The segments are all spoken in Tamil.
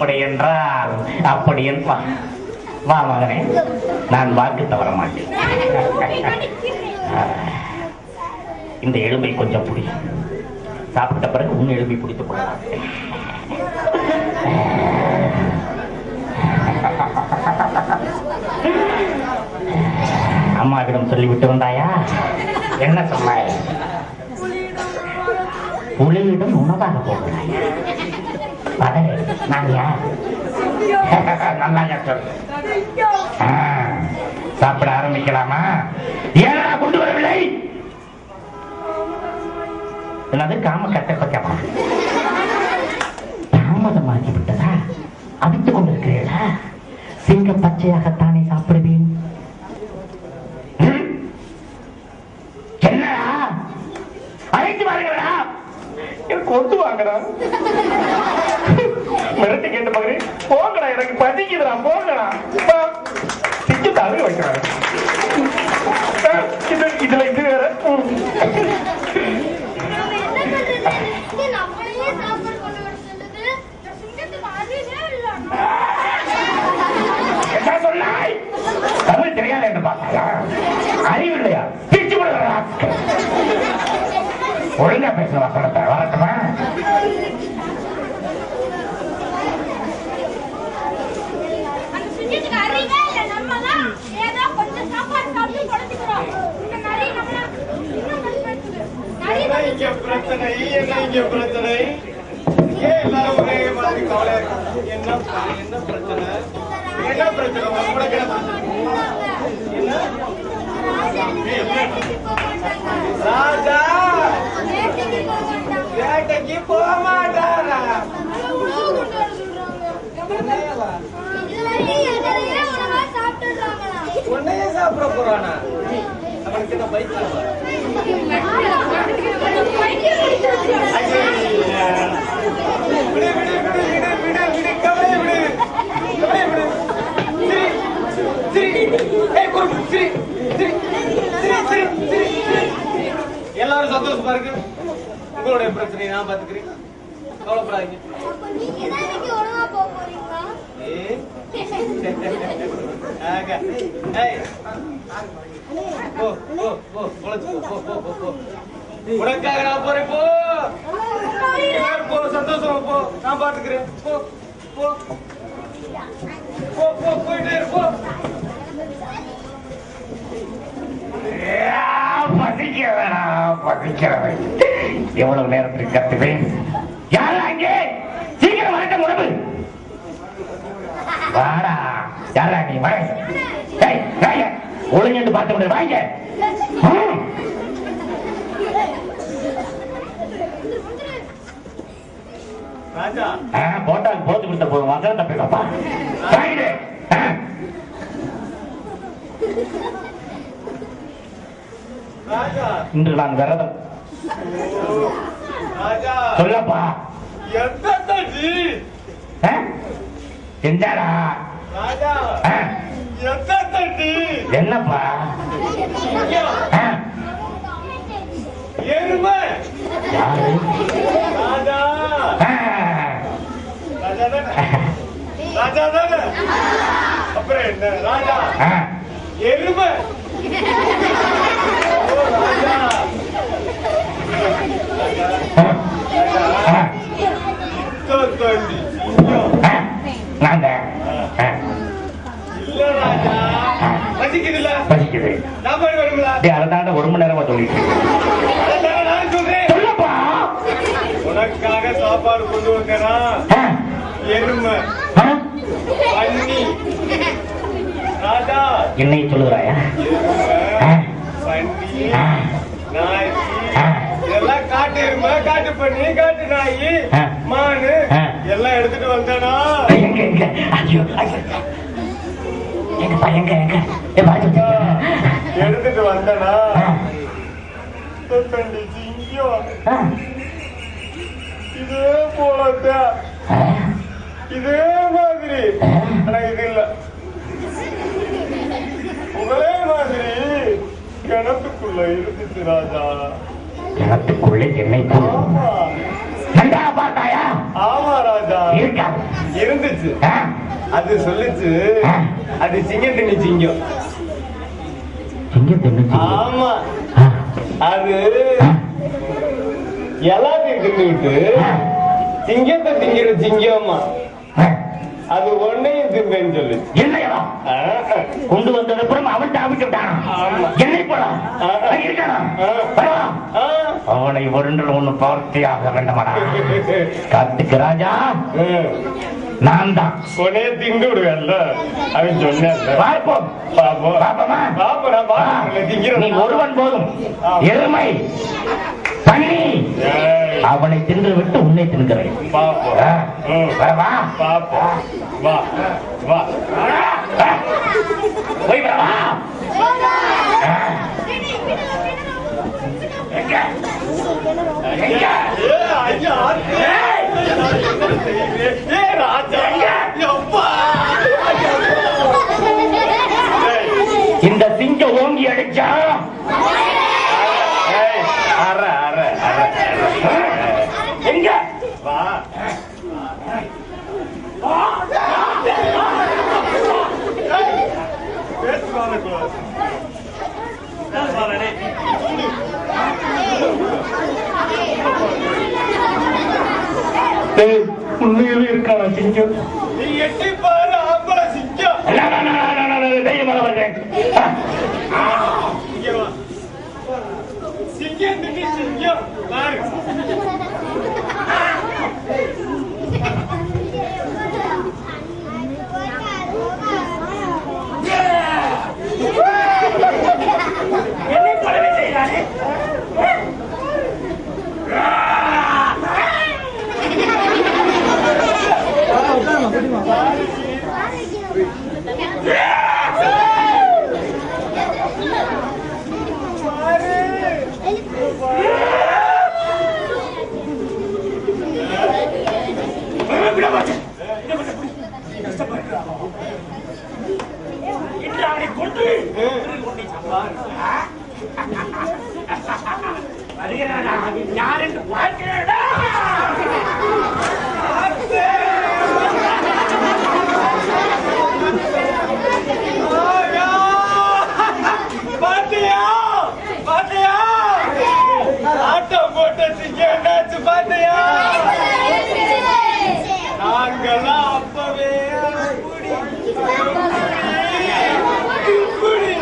அப்படி என்றால் அப்படி என்பா வா மகனே. நான் வாக்கு தவற மாட்டேன் இந்த எலும்பை கொஞ்சம் புடி. சாப்பிட்ட பிறகு உன் எலும்பை பிடித்து கொள்ளலாம் அம்மாவிடம் சொல்லிவிட்டு வந்தாயா? என்ன சொன்னாய்? புலியிடம் உணவாக போகிறாய் பதவே நான் யார் நல்லா சொல் ஆ, சாப்பிட ஆரம்பிக்கலாமா ஏனா கொண்டு வரவில்லை என்னது காம கட்ட பக்கமா தாமதமாகி விட்டதா அடித்துக் கொண்டிருக்கிறீர்களா சிங்க பச்சையாகத்தானே சாப்பிடுவேன்? என்னடா அழைத்து வாருங்களா கொண்டு வாங்கடா மிரட்டி கேட்ட மகனே போங்கடா எனக்கு பசிக்குதுடா போங்கடா திக்கு தவிர வைக்கிறாரு இது இதுல இது வேற ம். நம்ம என்ன பண்றது? இது நம்மளையே சாப்பாடு கொண்டு வர சொல்லுது. இந்த சிங்கத்துக்கு அறிவே இல்ல. என்ன சொன்னாய் தமிழ் தெரியாது என்று பார்த்தாயா அறிவு இல்லையா பிச்சு ஒழுங்கா வரட்டுமா அந்த சிங்கத்துக்கு அறிவே இல்ல. நம்மலாம் ஏதோ கொஞ்சம் சாப்பாடு சாப்பிட்டு குழச்சிக்கிறோம். இந்த நரி நம்மள இன்னும் கஷ்டப்படுத்துது. நரி என்ன இங்க பிரச்சனை என்ன பிரச்சனை? ஏன் எல்லாரும் ஒரே மாதிரி இருக்காங்க? என்ன என்ன பிரச்சனை? என்ன பிரச்சனை? உங்களுக்கு என்ன பிரச்சனை? ராஜா! வேட்டைக்கு போக மாட்டாரா? உன்னையே சாப்பிட போறானா? எல்லாரும் சந்தோஷமா இருக்கு உங்களுடைய பிரச்சனையை நான் பாத்துக்கிறேன் கவலைப்படாதீங்க. உனக்காக நான் போறேன் போ போ சந்தோஷமா போ நான் பாத்துக்கிறேன் போ போ போ போ போயிட்டே இரு, போ பசிக்கிறதா பசிக்கிறது எவ்வளவு நேரத்துக்கு கத்துவேன் யாரா நீ? வர ஏய், வாங்க. ஒழுங்கென்று பார்த்து கொண்டு வாங்க. ம். ராஜா. ஆ, போட்டால் போட்டு கொடுத்த போதும். வாங்கிடு ஆ. ராஜா. இன்று நான் விரதம். சொல்லப்பா. எந்த என்னப்பா? எருமை! ராஜா! தானே? அப்புறம் என்ன? ராஜா! எருமை ஓ ராஜா ஆ, இத்த தண்ணி சிங்கம் ஆ, நான் தான். ஆ, இல்ல ராஜா பசிக்குதுல்ல பசிக்குது டேய், ஒரு மணி நேரமா சொல்லிட்டு சொல்லப்பா. உனக்காக சாப்பாடு கொண்டு வந்தேனா? எருமை. பன்னி. ராஜா. என்னை சொல்லுகிறாயா? எருமை. பன்னி. நாய். ஆ. எல்லாம் காட்டு எருமை காட்டு பண்ணி காட்டு நாய். மானு. எல்லாம் எடுத்துட்டு வந்தானா? எங்க எங்க? ஐயோ எங்க எங்க? எடுத்துட்டு வந்தானா? இதே ஆ, இதே மாதிரி. ஆனா இது இல்ல. உங்களே மாதிரி கிணத்துக்குள்ள இருந்துச்சு ராஜா. கிணத்துக்குள்ளே என்னை போல் ஆமா. ராஜா. இருந்துச்சு? அது சொல்லுச்சு. அது சிங்கம் தின்னி சிங்கம். சிங்கம் தின்னு. ஆமா. அது. எல்லாத்தையும் தின்னுட்டு. சிங்கத்தை திங்கிற சிங்கம்மா. அது ஒன்னையும் என்னையா ஆ, ஆ. கொண்டு வந்தது அப்புறம் அவன் தாவிட்டு விட்டான். என்னை போலாம். அவனை ஒன்று ஒண்ணு பார்த்தியாக வேண்டுமாடா காத்துக்கு ராஜா. நான் தான் உன்னைய திண்டு விடுவேன்ல அவன் சொன்னேன் பார்ப்போம் பாப்போம் திங்கிறேன். நீ ஒருவன் போதும். எருமை. தண்ணி. அவனை தின்று விட்டு உன்னை தின்கிறேன். போய் வரவா? ஆ. எங்க? எங்க? ஏய், ஐயா, ஏய், ஏய், ராஜா. எப்பா? ஏய், இந்த சிங்கம் ஓங்கி அடிச்சா ஏய், அற, அற, அற, அற. எங்க வா ஏய், உண்மையிலே இருக்கானா சிங்கம் நீ எட்டி பாரு ஆம்பளை சிங்கம் இல்ல, இல்ல, இல்ல, இல்ல, இல்ல, இல்ல, தைரியமாக வருகிறேன். ஆ. இங்க வா. சிங்கம் தின்னி சிங்கம் பாரு என்னை கொலை செய்கிறானே விட மாட்டேன். இன்று அவனை கொன்று கொண்டு சம்பார். வருகிறானா அவன் யார் என்று பார்க்கிறேடா ஆயா! பாத்தியா பாத்தியா ஆட்டம் போட்ட சிங்கம் என்னாச்சு பாத்தியா நாங்கெல்லாம் அப்பவே குடி, குடி,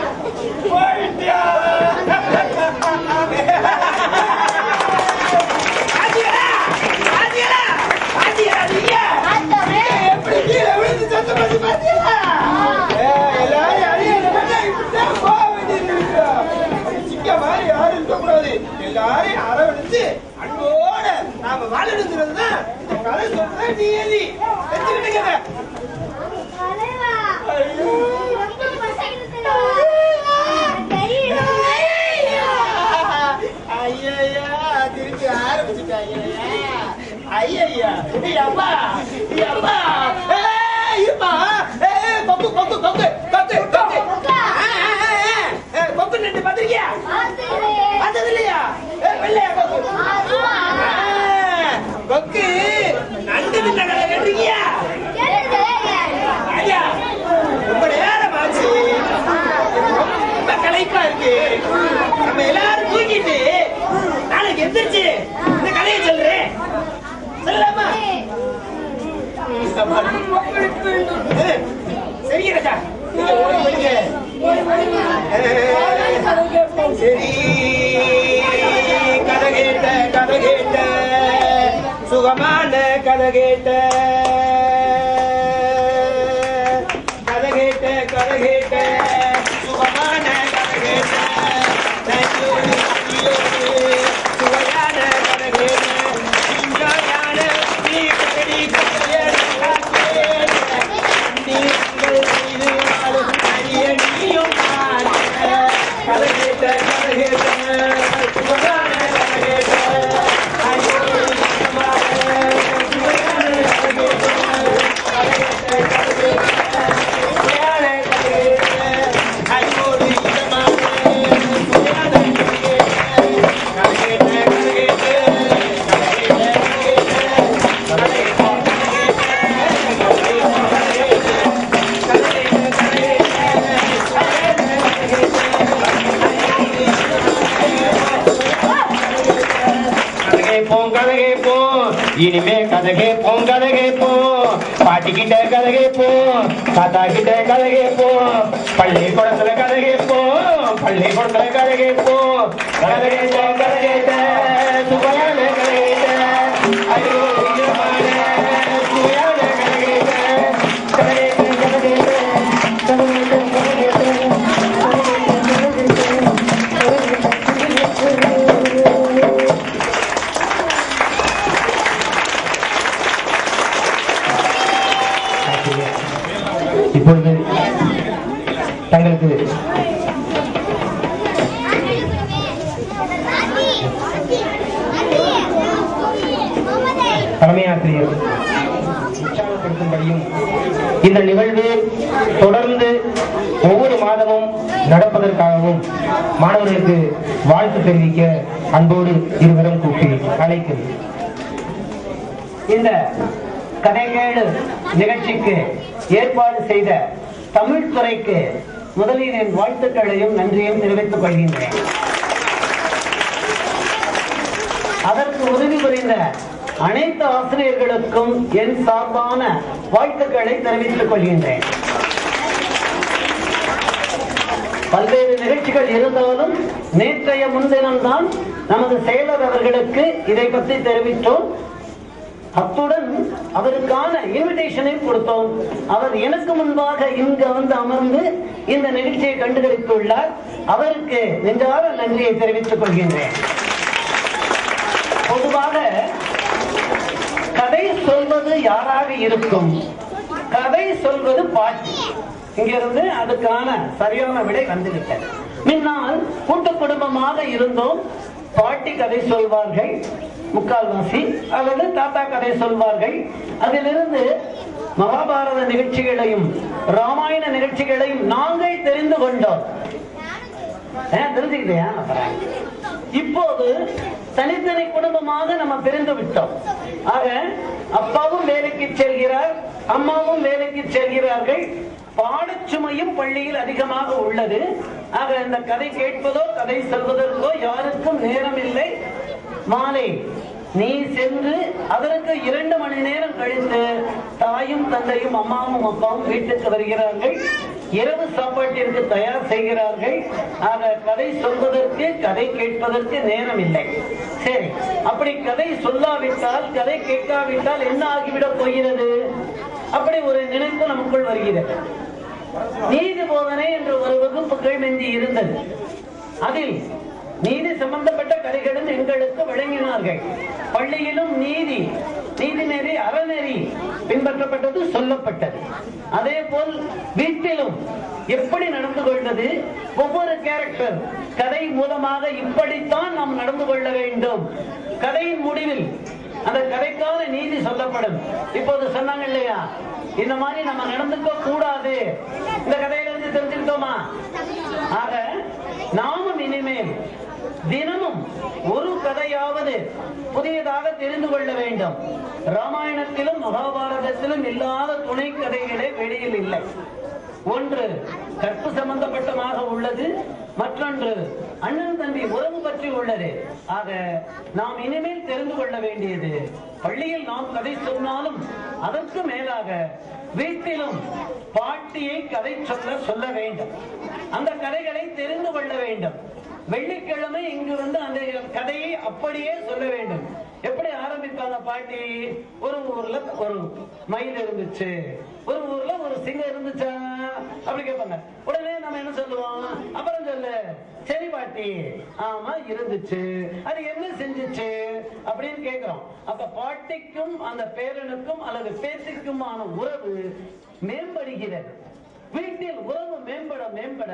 போயிட்டியா? எப்படி கீழே விழுந்து சத்தம் போட்டு பாத்தியா? ஏய், எல்லாரும் அடியேன் பண்ணா இப்படித்தான் போக வேண்டியது இருக்கு. சிங்கம் மாதிரி யாரும் இருக்கக்கூடாது. எல்லாரையும் அரவணைச்சு அன்போட நாம வாழணுங்கிறது தான் இந்த கதை சொல்றதா நீதி. தெரிஞ்சுக்கிட்டுங்க. ஐயோ. ஐயையா, திருப்பி ஆரம்பிச்சுட்டாங்கய்யா. ஐயையா, ஏய் அம்மா, ஏய் அம்மா. ஏய், நண்டு பார்த்திருக்கியா? பார்த்தது இல்லையா? கொக்கு, நண்டு நண்டு கண்டிருக்கியா? ஐயா, ரொம்ப நேரம் ஆச்சு. ரொம்ப களைப்பா இருக்கு நம்ம எல்லாரும் தூங்கிட்டு நாளைக்கு எந்திரிச்சு இந்த கதையை சொல்றேன் சொல்லலாமா ஏய், சரி கதை கேட்ட கதை கேட்ட. சுகமான கதை கேட்ட. இனிமே கதை கேட்போம் கதை கேட்போம் பாட்டி கிட்ட கதை கேட்போம் தாத்தா கிட்ட கதை கேட்போம் பள்ளிக்கூடத்துல கதை கேட்போம் பள்ளிக்கூடத்துல கதை கேட்போம் கதை கேட்ட கதை கேட்ட சுவையான கதை உற்சாகப்படுத்தும்படியும் இந்த நிகழ்வு தொடர்ந்து ஒவ்வொரு மாதமும் நடப்பதற்காகவும் மாணவர்களுக்கு வாழ்த்து தெரிவிக்க அன்போடு இருவரும் கூப்பி அழைக்கிறேன். இந்த கதைகேடு நிகழ்ச்சிக்கு ஏற்பாடு செய்த தமிழ் துறைக்கு முதலில் என் வாழ்த்துக்களையும் நன்றியும் தெரிவித்துக் கொள்கின்றேன். அதற்கு உதவி புரிந்த அனைத்து ஆசிரியர்களுக்கும் என் சார்பான வாழ்த்துக்களை தெரிவித்துக் கொள்கின்றேன். பல்வேறு நிகழ்ச்சிகள் இருந்தாலும் நேற்றைய முன்தினம்தான் நமது செயலர் அவர்களுக்கு இதை பற்றி தெரிவித்தோம். அத்துடன் அவருக்கான இன்விடேஷனை கொடுத்தோம். அவர் எனக்கு முன்பாக இங்கு வந்து அமர்ந்து இந்த நிகழ்ச்சியை கண்டுகளித்துள்ளார். அவருக்கு நெஞ்சார நன்றியை தெரிவித்துக் கொள்கின்றேன். பொதுவாக கதை சொல்வது யாராக இருக்கும்? கதை சொல்வது பாட்டி. இங்கிருந்து அதுக்கான சரியான விடை வந்துவிட்டது. முன்னால் கூட்டு குடும்பமாக இருந்தோம். பாட்டி கதை சொல்வார்கள் முக்கால்வாசி அல்லது தாத்தா கதை சொல்வார்கள். அதிலிருந்து மகாபாரத நிகழ்ச்சிகளையும் ராமாயண நிகழ்ச்சிகளையும் நாங்கள் தெரிந்து கொண்டோம். தெரிஞ்சுக்கிட்டேன் இப்போது தனித்தனி குடும்பமாக நம்ம பிரிந்து விட்டோம். ஆக அப்பாவும் வேலைக்கு செல்கிறார் அம்மாவும் வேலைக்கு செல்கிறார்கள். பாடச்சுமையும் பள்ளியில் அதிகமாக உள்ளது. ஆக இந்த கதை கேட்பதோ கதை சொல்வதற்கோ யாருக்கும் நேரம் இல்லை மாலை நீ சென்று அதற்கு இரண்டு மணி நேரம் கழித்து தாயும் தந்தையும் அம்மாவும் அப்பாவும் வீட்டுக்கு வருகிறார்கள். இரவு சாப்பாட்டிற்கு தயார் செய்கிறார்கள். ஆக கதை சொல்வதற்கு கதை கேட்பதற்கு நேரம் இல்லை. சரி அப்படி கதை சொல்லாவிட்டால் கதை கேட்காவிட்டால் என்ன ஆகிவிடப் போகிறது? அப்படி ஒரு நினைப்பு நமக்குள் வருகிறது. நீதி போதனை என்ற ஒரு வகுப்புகள் நெஞ்சி இருந்தது. அதில் நீதி சம்பந்தப்பட்ட கதைகளும் எங்களுக்கு வழங்கினார்கள் பள்ளியிலும் நீதி நீதிநெறி அறநெறி பின்பற்றப்பட்டது சொல்லப்பட்டது. அதே போல் வீட்டிலும் எப்படி நடந்து கொள்வது ஒவ்வொரு கேரக்டர் கதை மூலமாக இப்படித்தான் நாம் நடந்து கொள்ள வேண்டும். கதையின் முடிவில் அந்த கதைக்கான நீதி சொல்லப்படும். இப்போது சொன்னாங்க இல்லையா? இந்த மாதிரி நம்ம நடந்துக்க கூடாது. இந்த கதையில இருந்து தெரிஞ்சுக்கிட்டோமா? ஆக நாமும் இனிமேல் தினமும் ஒரு கதையாவது புதியதாக தெரிந்து கொள்ள வேண்டும். ராமாயணத்திலும் மகாபாரதத்திலும் இல்லாத துணை கதைகளே வெளியில் இல்லை. ஒன்று கற்பு சம்பந்தப்பட்டமாக உள்ளது. மற்றொன்று அண்ணன் தம்பி உறவு பற்றி உள்ளது. ஆக நாம் இனிமேல் தெரிந்து கொள்ள வேண்டியது பள்ளியில் நாம் கதை சொன்னாலும் அதற்கு மேலாக வீட்டிலும் பாட்டியை கதை சொல்ல சொல்ல வேண்டும். அந்த கதைகளை தெரிந்து கொள்ள வேண்டும். வெள்ளிக்கிழமை இங்கு வந்து அந்த கதையை அப்படியே சொல்ல வேண்டும். எப்படி ஆரம்பிப்பாங்க பாட்டி? ஒரு ஊர்ல ஒரு மயில் இருந்துச்சு. ஒரு ஊர்ல ஒரு சிங்கம் இருந்துச்சா? அப்படி கேட்பாங்க. உடனே நம்ம என்ன சொல்லுவோம்? அப்புறம் சொல்லு. சரி பாட்டி ஆமா இருந்துச்சு. அது என்ன செஞ்சுச்சு? அப்படின்னு கேட்கிறோம். அப்ப பாட்டிக்கும் அந்த பேரனுக்கும் அல்லது பேத்திக்குமான உறவு மேம்படுகிறது. வீட்டில் உறவு மேம்பட மேம்பட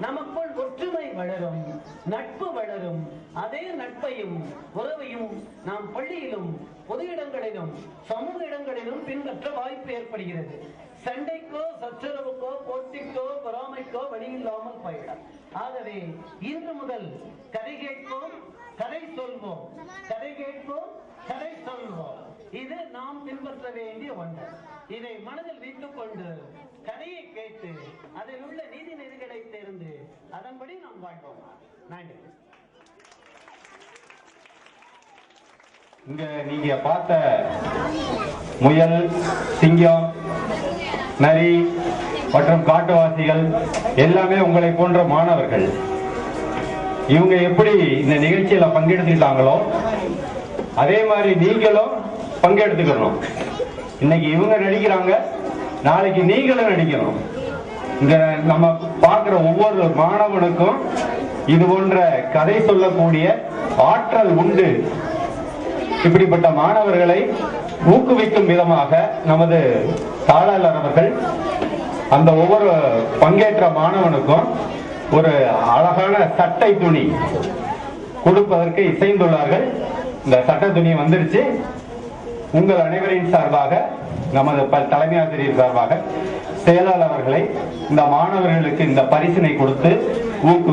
நமக்குள் ஒற்றுமை வளரும் நட்பு வளரும். அதே நட்பையும் உறவையும் நாம் பள்ளியிலும் பொது இடங்களிலும் சமூக இடங்களிலும் பின்பற்ற வாய்ப்பு ஏற்படுகிறது. சண்டைக்கோ சச்சரவுக்கோ போட்டிக்கோ பொறாமைக்கோ வழியில்லாமல் போயிடும். ஆகவே இன்று முதல் கதை கேட்போம் கதை சொல்வோம். கதை கேட்போம் கதை சொல்வோம். இது நாம் பின்பற்ற வேண்டிய ஒன்று. இதை மனதில் வைத்துக் கொண்டு கதையை கேட்டு அதில் உள்ள நீதி நெறிகளை தெரிந்து அதன்படி நாம் வாழ்வோம். நன்றி இங்க நீங்க பார்த்த முயல் சிங்கம் நரி மற்றும் காட்டுவாசிகள் எல்லாமே உங்களை போன்ற மாணவர்கள். இவங்க எப்படி இந்த நிகழ்ச்சியில பங்கெடுத்துக்கிட்டாங்களோ அதே மாதிரி நீங்களும் பங்கெடுத்துக்கணும். இன்னைக்கு இவங்க நடிக்கிறாங்க நாளைக்கு நீங்களும் நடிக்கணும். இந்த நம்ம பார்க்கிற ஒவ்வொரு மாணவனுக்கும் இது போன்ற கதை சொல்லக்கூடிய ஆற்றல் உண்டு. இப்படிப்பட்ட மாணவர்களை ஊக்குவிக்கும் விதமாக நமது தாளாளர் அவர்கள் அந்த ஒவ்வொரு பங்கேற்ற மாணவனுக்கும் ஒரு அழகான சட்டை துணி கொடுப்பதற்கு இசைந்துள்ளார்கள். இந்த சட்டை துணி வந்துருச்சு. உங்கள் அனைவரின் சார்பாக நமது தலைமை ஆசிரியர் சார்பாக செயலாளர் அவர்களை இந்த மாணவர்களுக்கு இந்த பரிசினை கொடுத்து ஊக்கு